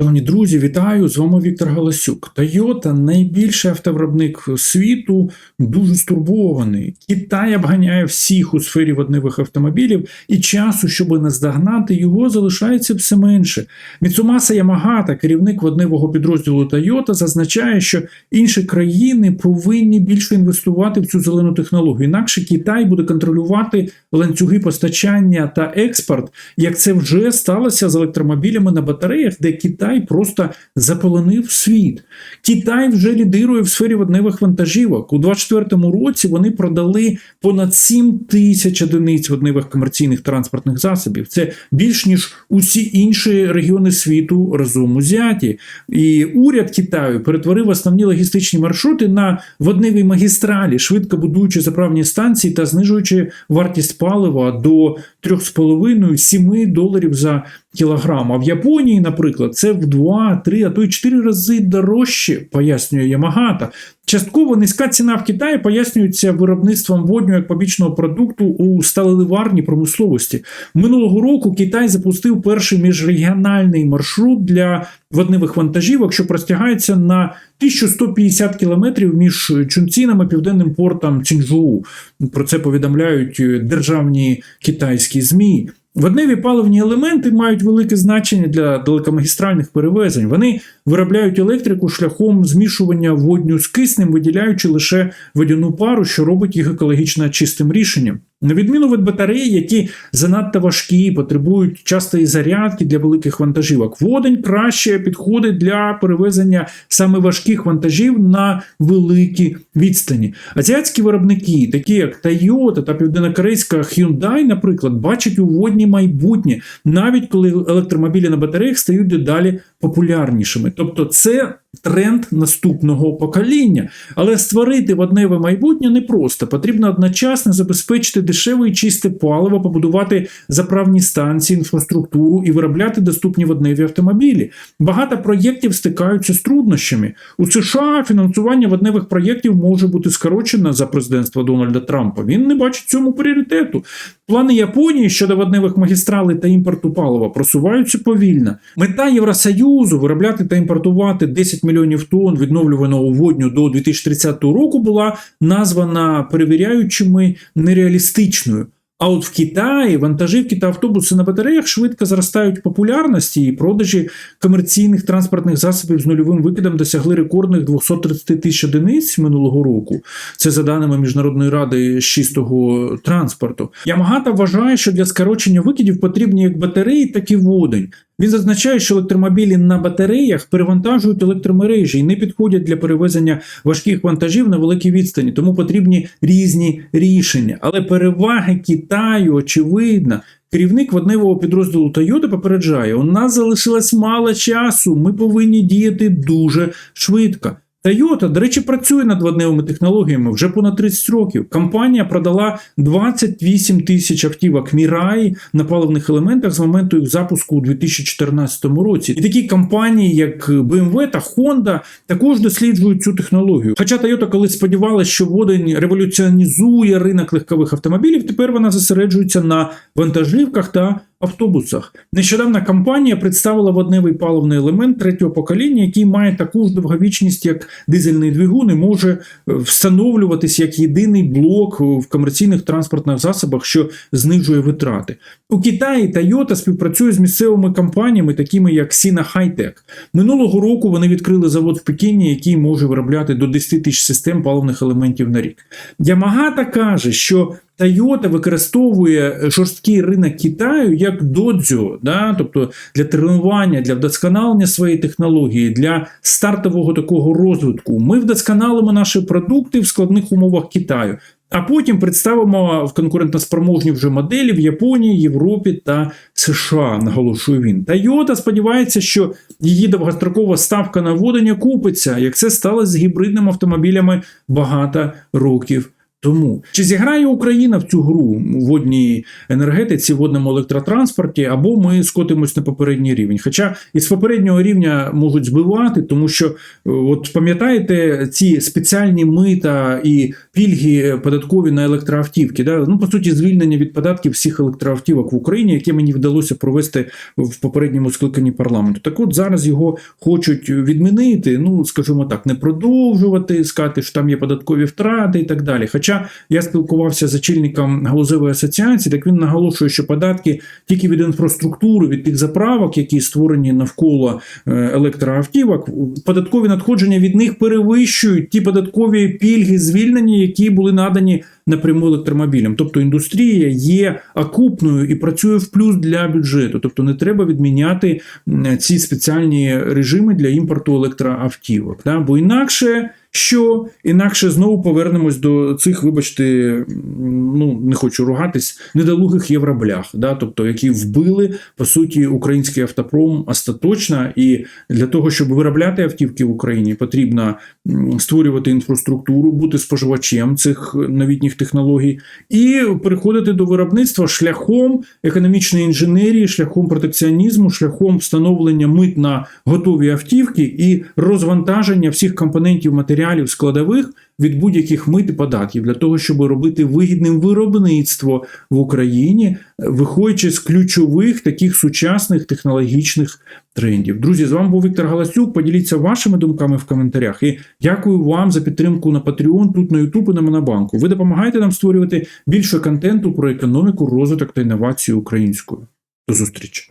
Шановні друзі, вітаю! З вами Віктор Галасюк. Toyota – найбільший автовиробник світу, дуже стурбований. Китай обганяє всіх у сфері водневих автомобілів, і часу, щоб наздогнати його, залишається все менше. Міцумаса Ямагата, керівник водневого підрозділу Toyota, зазначає, що інші країни повинні більше інвестувати в цю зелену технологію. Інакше Китай буде контролювати ланцюги постачання та експорт, як це вже сталося з електромобілями на батареях, де Китай просто заполонив світ. Китай вже лідирує в сфері водневих вантажівок. У 2024 році вони продали понад 7 тисяч одиниць водневих комерційних транспортних засобів. Це більш ніж усі інші регіони світу разом узяті. І уряд Китаю перетворив основні логістичні маршрути на водневі магістралі, швидко будуючи заправні станції та знижуючи вартість палива до 3,5-7 доларів за кілограм. А в Японії, наприклад, це в 2, 3, а то й 4 рази дорожче, пояснює Ямагата. Частково низька ціна в Китаї пояснюється виробництвом водню як побічного продукту у сталеливарній промисловості. Минулого року Китай запустив перший міжрегіональний маршрут для водневих вантажівок, що простягається на 1150 кілометрів між Чунцінами і південним портом Цінжоу. Про це повідомляють державні китайські змі. Водневі паливні елементи мають велике значення для далекомагістральних перевезень. Вони виробляють електрику шляхом змішування водню з киснем, виділяючи лише водяну пару, що робить їх екологічно чистим рішенням. На відміну від батареї, які занадто важкі, потребують частої зарядки для великих вантажівок. Водень краще підходить для перевезення саме важких вантажів на великі відстані. Азіатські виробники, такі як Toyota та південнокорейська Hyundai, наприклад, бачать у водні майбутнє, навіть коли електромобілі на батареях стають дедалі популярнішими. Тобто, це тренд наступного покоління. Але створити водневе майбутнє непросто. Потрібно одночасно забезпечити дешеве і чисте паливо, побудувати заправні станції, інфраструктуру і виробляти доступні водневі автомобілі. Багато проєктів стикаються з труднощами. У США фінансування водневих проєктів може бути скорочено за президентства Дональда Трампа. Він не бачить цьому пріоритету. Плани Японії щодо водневих магістралей та імпорту палива просуваються повільно. Мета Євросоюзу виробляти та імпортувати 10 мільйонів тонн відновлюваного водню до 2030 року була названа перевіряючими нереалістичною. А от в Китаї вантажівки та автобуси на батареях швидко зростають популярності, і продажі комерційних транспортних засобів з нульовим викидом досягли рекордних 230 тисяч одиниць минулого року. Це за даними Міжнародної ради з чистого транспорту. Ямагата вважає, що для скорочення викидів потрібні як батареї, так і водень. Він зазначає, що електромобілі на батареях перевантажують електромережі і не підходять для перевезення важких вантажів на великій відстані, тому потрібні різні рішення. Але переваги Китаю очевидна. Керівник водневого підрозділу Toyota попереджає: у нас залишилось мало часу, ми повинні діяти дуже швидко. Toyota, до речі, працює над водневими технологіями вже понад 30 років. Компанія продала 28 тисяч автівок Mirai на паливних елементах з моменту їх запуску у 2014 році. І такі компанії, як BMW та Honda, також досліджують цю технологію. Хоча Toyota колись сподівалася, що водень революціонізує ринок легкових автомобілів, тепер вона зосереджується на вантажівках та автобусах. Нещодавна компанія представила водневий паливний елемент третього покоління, який має таку ж довговічність, як дизельний двигун, і може встановлюватись як єдиний блок в комерційних транспортних засобах, що знижує витрати. У Китаї Toyota співпрацює з місцевими компаніями, такими як Sina Hightech. Минулого року вони відкрили завод в Пекіні, який може виробляти до 10 тисяч систем паливних елементів на рік. Ямагата каже, що Toyota використовує жорсткий ринок Китаю як додзьо, да? тобто для тренування, для вдосконалення своєї технології, для стартового такого розвитку. Ми вдосконалимо наші продукти в складних умовах Китаю. А потім представимо в конкурентоспроможні вже моделі в Японії, Європі та США, наголошує він. Toyota сподівається, що її довгострокова ставка на водення купиться, як це сталося з гібридними автомобілями багато років Тому чи зіграє Україна в цю гру в водній енергетиці, водному електротранспорті, або ми скотимось на попередній рівень? Хоча із попереднього рівня можуть збивати, тому що е, от пам'ятаєте ці спеціальні мита і пільги податкові на електроавтівки, да? ну по суті, звільнення від податків всіх електроавтівок в Україні, яке мені вдалося провести в попередньому скликанні парламенту. Так от зараз його хочуть відмінити, ну скажімо так, не продовжувати, сказати, що там є податкові втрати і так далі. Хоча я спілкувався з очільником галузевої асоціації, так він наголошує, що податки тільки від інфраструктури, від тих заправок, які створені навколо е, електроавтівок, податкові надходження від них перевищують ті податкові пільги, звільнення, які були надані напряму електромобілям. Тобто індустрія є окупною і працює в плюс для бюджету. Тобто не треба відміняти ці спеціальні режими для імпорту електроавтівок. Да? Бо інакше. Що інакше знову повернемось до цих, вибачте, ну не хочу ругатись, недолугих євроблях, да, тобто які вбили по суті український автопром остаточно. І для того, щоб виробляти автівки в Україні, потрібно створювати інфраструктуру, бути споживачем цих новітніх технологій і переходити до виробництва шляхом економічної інженерії, шляхом протекціонізму, шляхом встановлення мит на готові автівки і розвантаження всіх компонентів матеріалів складових від будь-яких мит і податків для того, щоб робити вигідним виробництво в Україні, виходячи з ключових таких сучасних технологічних трендів. Друзі, з вами був Віктор Галасюк. Поділіться вашими думками в коментарях. І дякую вам за підтримку на Patreon, тут на YouTube і на Монобанку. Ви допомагаєте нам створювати більше контенту про економіку, розвиток та інновацію українською. До зустрічі!